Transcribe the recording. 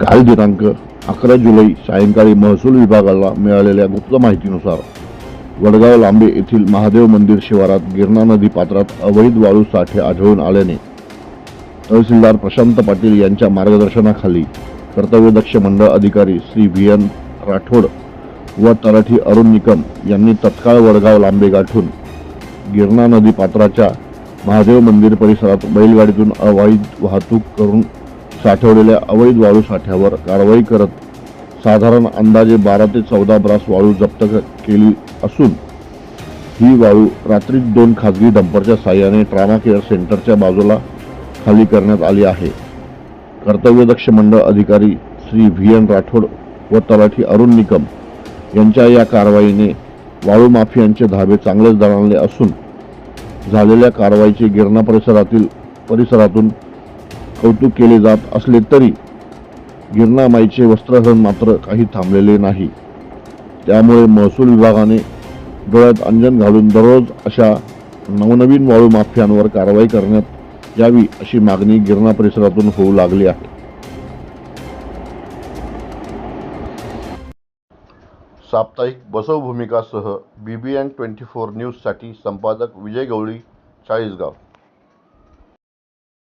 काल दिनांक अकरा जुलै सायंकाळी महसूल विभागाला मिळालेल्या गुप्त माहितीनुसार वडगाव लांबे येथील महादेव मंदिर शिवारात गिरणा नदी पात्रात अवैध वाळू साठे आढळून आल्याने तहसीलदार प्रशांत पाटील यांच्या मार्गदर्शनाखाली कर्तव्यदक्ष मंडळ अधिकारी श्री व्ही एन राठोड व तलाठी अरुण निकम यांनी तत्काळ वडगाव लांबे गाठून गिरणा नदी पात्राच्या महादेव मंदिर परिसरात बैलगाडीतून अवैध वाहतूक करून साठवलेल्या अवैध वाळू साठ्यावर कारवाई करत साधारण अंदाजे बारा ते चौदा ब्रास वाळू जप्त केली असून ही वाळू रात्री दोन खाजगी डंपरच्या साह्याने ट्रामा केअर सेंटरच्या बाजूला खाली करण्यात आली आहे. कर्तव्यदक्ष मंडळ अधिकारी श्री व्ही एन राठोड व तलाठी अरुण निकम यांच्या या कारवाईने वाळू माफियांचे धाबे चांगलेच दणाणले असून झालेल्या कारवाईचे गिरणा परिसरातील परिसरातून कौतुक केले जात असले तरी गिरणामाईचे वस्त्रहरण मात्र काही थांबलेले नाही. त्यामुळे महसूल विभागाने डोळ्यात अंजन घालून दररोज अशा नवनवीन वाळू माफियांवर कारवाई करण्यात यावी अशी मागणी गिरणा परिसरातून होऊ लागली आहे. साप्ताहिक Basav भूमिकासह B B N twenty four न्यूजसाठी संपादक विजय गवळी चाळीसगाव.